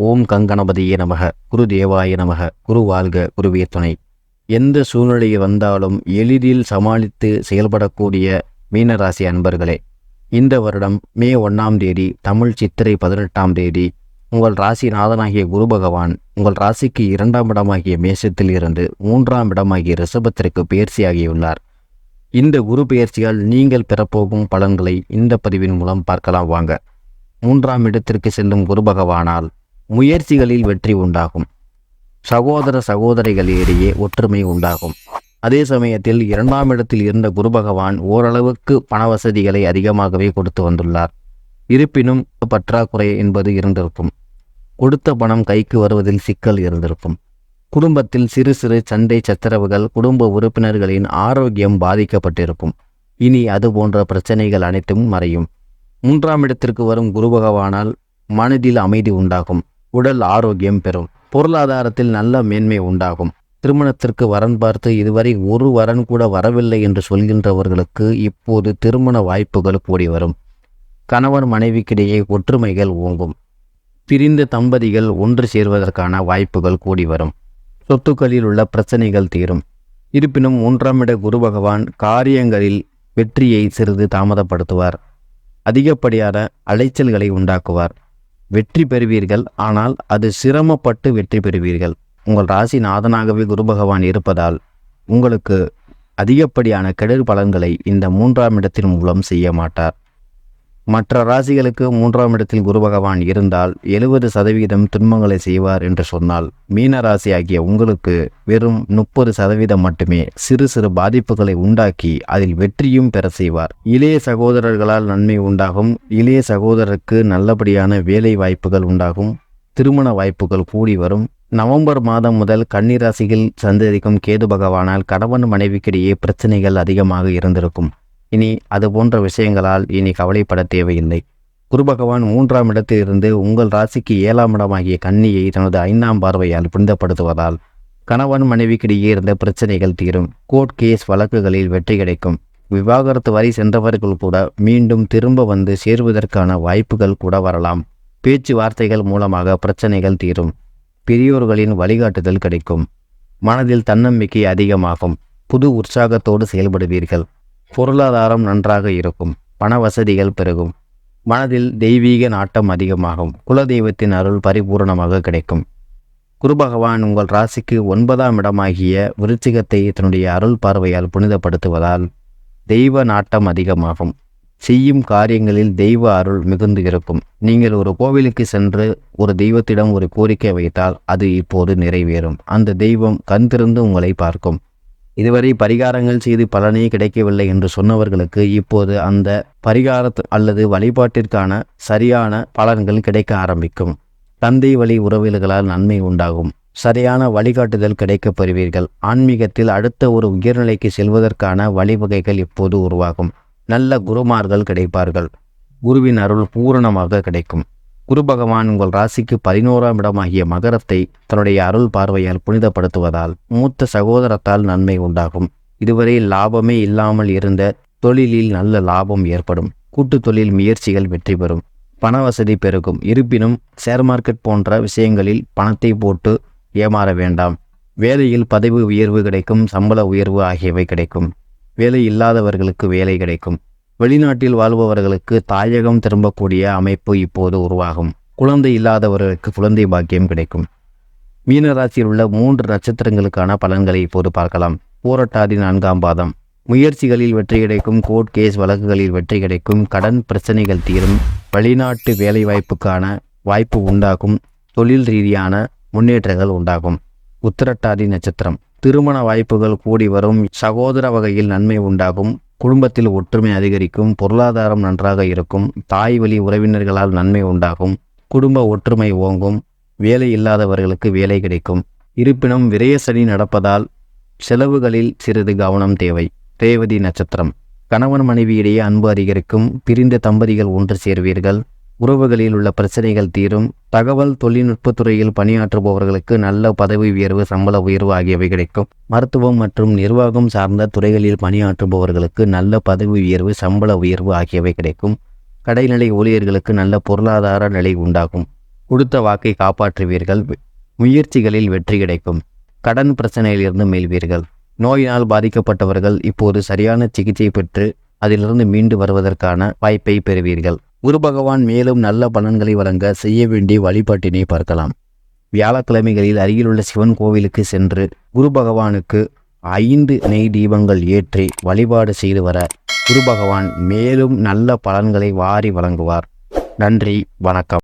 ஓம் கங்கணபதியே நமக. குரு தேவாய நமக. குரு வாழ்க. குருவிய துணை. எந்த சூழ்நிலை வந்தாலும் எளிதில் சமாளித்து செயல்படக்கூடிய மீனராசி அன்பர்களே இந்த வருடம் மே ஒன்றாம் தேதி தமிழ் சித்திரை பதினெட்டாம் தேதி உங்கள் ராசிநாதனாகிய குரு பகவான் உங்கள் ராசிக்கு இரண்டாம் இடமாகிய மேஷத்தில் இருந்து மூன்றாம் இடமாகிய ரிஷபத்திற்கு பயிற்சியாகியுள்ளார் இந்த குரு பயிற்சியால் நீங்கள் பெறப்போகும் பலன்களை இந்த பதிவின் மூலம் பார்க்கலாம் வாங்க. மூன்றாம் இடத்திற்கு செல்லும் குரு பகவானால் முயற்சிகளில் வெற்றி உண்டாகும். சகோதர சகோதரிகளிடையே ஒற்றுமை உண்டாகும். அதே சமயத்தில் இரண்டாம் இடத்தில் இருந்த குரு பகவான் ஓரளவுக்கு பண வசதிகளை அதிகமாகவே கொடுத்து வந்துள்ளார். இருப்பினும் பற்றாக்குறை என்பது இருந்திருக்கும். கொடுத்த பணம் கைக்கு வருவதில் சிக்கல் இருந்திருக்கும். குடும்பத்தில் சிறு சிறு சண்டை சச்சரவுகள் குடும்ப உறுப்பினர்களின் ஆரோக்கியம் பாதிக்கப்பட்டிருக்கும். இனி அது போன்ற பிரச்சனைகள் அனைத்தும் மறையும். மூன்றாம் இடத்திற்கு வரும் குரு பகவானால் மனதில் அமைதி உண்டாகும். உடல் ஆரோக்கியம் பெறும். பொருளாதாரத்தில் நல்ல மேன்மை உண்டாகும். திருமணத்திற்கு வரன் பார்த்து இதுவரை ஒரு வரன் கூட வரவில்லை என்று சொல்கின்றவர்களுக்கு இப்போது திருமண வாய்ப்புகள் கூடி வரும். கணவன் மனைவிக்கிடையே ஒற்றுமைகள் ஓங்கும். பிரிந்த தம்பதிகள் ஒன்று சேர்வதற்கான வாய்ப்புகள் கூடி வரும். சொத்துக்களில் உள்ள பிரச்சனைகள் தீரும். இருப்பினும் மூன்றாம் இட குரு பகவான் காரியங்களில் வெற்றியை சிறிது தாமதப்படுத்துவார். அதிகப்படியான அலைச்சல்களை உண்டாக்குவார். வெற்றி பெறுவீர்கள். ஆனால் அது சிரமப்பட்டு வெற்றி பெறுவீர்கள். உங்கள் ராசி நாதனாகவே குரு பகவான் இருப்பதால் உங்களுக்கு அதிகப்படியான கெடர் பலன்களை இந்த மூன்றாம் இடத்தின் மூலம் செய்ய மாட்டார். மற்ற ராசிகளுக்கு மூன்றாம் இடத்தில் குரு பகவான் இருந்தால் எழுபது சதவீதம் துன்பங்களை செய்வார் என்று சொன்னால் மீன ராசி ஆகிய உங்களுக்கு வெறும் முப்பது சதவீதம் மட்டுமே சிறு சிறு பாதிப்புகளை உண்டாக்கி அதில் வெற்றியும் பெற செய்வார். இளைய சகோதரர்களால் நன்மை உண்டாகும் இளைய சகோதரருக்கு நல்லபடியான வேலை வாய்ப்புகள் உண்டாகும் திருமண வாய்ப்புகள் கூடி வரும். நவம்பர் மாதம் முதல் கன்னிராசியில் சந்தரிக்கும் கேது பகவானால் கணவன் மனைவிக்கிடையே பிரச்சனைகள் அதிகமாக இருந்திருக்கும். இனி அது போன்ற விஷயங்களால் இனி கவலைப்பட தேவையில்லை. குரு பகவான் மூன்றாம் இடத்திலிருந்து உங்கள் ராசிக்கு ஏழாம் இடமாகிய கன்னியை தனது ஐந்தாம் பார்வையால் புனிதப்படுத்துவதால் கணவன் மனைவிக்கிடையே இருந்த பிரச்சனைகள் தீரும். கோர்ட் கேஸ் வழக்குகளில் வெற்றி கிடைக்கும். விவாகரத்து வரை சென்றவர்கள் கூட மீண்டும் திரும்ப வந்து சேருவதற்கான வாய்ப்புகள் கூட வரலாம். பேச்சுவார்த்தைகள் மூலமாக பிரச்சனைகள் தீரும். பெரியோர்களின் வழிகாட்டுதல் கிடைக்கும். மனதில் தன்னம்பிக்கை அதிகமாகும். புது உற்சாகத்தோடு செயல்படுவீர்கள். பொருளாதாரம் நன்றாக இருக்கும். பண வசதிகள் பெருகும். மனதில் தெய்வீக நாட்டம் அதிகமாகும். குலதெய்வத்தின் அருள் பரிபூரணமாக கிடைக்கும். குரு பகவான் உங்கள் ராசிக்கு ஒன்பதாம் இடமாகிய விருச்சிகத்தை தன்னுடைய அருள் பார்வையால் புனிதப்படுத்துவதால் தெய்வ நாட்டம் அதிகமாகும். செய்யும் காரியங்களில் தெய்வ அருள் மிகுந்து இருக்கும். நீங்கள் ஒரு கோவிலுக்கு சென்று ஒரு தெய்வத்திடம் ஒரு கோரிக்கை வைத்தால் அது இப்போது நிறைவேறும். அந்த தெய்வம் கண் திறந்து உங்களை பார்க்கும். இதுவரை பரிகாரங்கள் செய்து பலனே கிடைக்கவில்லை என்று சொன்னவர்களுக்கு இப்போது அந்த பரிகார அல்லது வழிபாட்டிற்கான சரியான பலன்கள் கிடைக்க ஆரம்பிக்கும். தந்தை வழி உறவில்களால் நன்மை உண்டாகும். சரியான வழிகாட்டுதல் கிடைக்கப் பெறுவீர்கள். ஆன்மீகத்தில் அடுத்த ஒரு உயர்நிலைக்கு செல்வதற்கான வழிவகைகள் இப்போது உருவாகும். நல்ல குருமார்கள் கிடைப்பார்கள். குருவின் அருள் பூரணமாக கிடைக்கும். குரு பகவான் உங்கள் ராசிக்கு பதினோராம் இடமாகிய மகரத்தை தன்னுடைய அருள் பார்வையால் புனிதப்படுத்துவதால் மூத்த சகோதரத்தால் நன்மை உண்டாகும். இதுவரை லாபமே இல்லாமல் இருந்த தொழிலில் நல்ல லாபம் ஏற்படும். கூட்டு தொழில் முயற்சிகள் வெற்றி பெறும். பண வசதி பெருகும். இருப்பினும் ஷேர் மார்க்கெட் போன்ற விஷயங்களில் பணத்தை போட்டு ஏமாற வேண்டாம். வேலையில் பதவி உயர்வு கிடைக்கும் சம்பள உயர்வு ஆகியவை கிடைக்கும். வேலை இல்லாதவர்களுக்கு வேலை கிடைக்கும். வெளிநாட்டில் வாழ்பவர்களுக்கு தாயகம் திரும்பக்கூடிய அமைப்பு இப்போது உருவாகும். குழந்தை இல்லாதவர்களுக்கு குழந்தை பாக்கியம் கிடைக்கும். மீனராசியில் உள்ள மூன்று நட்சத்திரங்களுக்கான பலன்களை இப்போது பார்க்கலாம். போராட்டாதி நான்காம் பாதம். முயற்சிகளில் வெற்றி கிடைக்கும் கோர்ட் கேஸ் வழக்குகளில் வெற்றி கிடைக்கும் கடன் பிரச்சனைகள் தீரும் வெளிநாட்டு வேலைவாய்ப்புக்கான வாய்ப்பு உண்டாகும் தொழில் ரீதியான முன்னேற்றங்கள் உண்டாகும். உத்திரட்டாதி நட்சத்திரம். திருமண வாய்ப்புகள் கூடி வரும் சகோதர வகையில் நன்மை உண்டாகும் குடும்பத்தில் ஒற்றுமை அதிகரிக்கும் பொருளாதாரம் நன்றாக இருக்கும் தாய் வழி உறவினர்களால் நன்மை உண்டாகும் குடும்ப ஒற்றுமை ஓங்கும் வேலை இல்லாதவர்களுக்கு வேலை கிடைக்கும். இருப்பினும் விரயசனி நடப்பதால் செலவுகளில் சிறிது கவனம் தேவை. ரேவதி நட்சத்திரம். கணவன் மனைவியிடையே அன்பு அதிகரிக்கும் பிரிந்த தம்பதிகள் ஒன்று சேர்வீர்கள். உறவுகளில் உள்ள பிரச்சனைகள் தீரும். தகவல் தொழில்நுட்பத் துறையில் பணியாற்றுபவர்களுக்கு நல்ல பதவி உயர்வு சம்பள உயர்வு ஆகியவை கிடைக்கும். மருத்துவம் மற்றும் நிர்வாகம் சார்ந்த துறைகளில் பணியாற்றுபவர்களுக்கு நல்ல பதவி உயர்வு சம்பள உயர்வு ஆகியவை கிடைக்கும். கடைநிலை ஊழியர்களுக்கு நல்ல பொருளாதார நிலை உண்டாகும். கொடுத்த வாக்கை காப்பாற்றுவீர்கள். முயற்சிகளில் வெற்றி கிடைக்கும். கடன் பிரச்சனையிலிருந்து மீள்வீர்கள். நோயினால் பாதிக்கப்பட்டவர்கள் இப்போது சரியான சிகிச்சை பெற்று அதிலிருந்து மீண்டு வருவதற்கான வாய்ப்பை பெறுவீர்கள். குரு பகவான் மேலும் நல்ல பலன்களை வழங்க செய்ய வேண்டிய வழிபாட்டினை பார்க்கலாம். வியாழக்கிழமைகளில் அருகிலுள்ள சிவன் கோவிலுக்கு சென்று குரு பகவானுக்கு ஐந்து நெய் தீபங்கள் ஏற்றி வழிபாடு செய்து வர குரு பகவான் மேலும் நல்ல பலன்களை வாரி வழங்குவார். நன்றி வணக்கம்.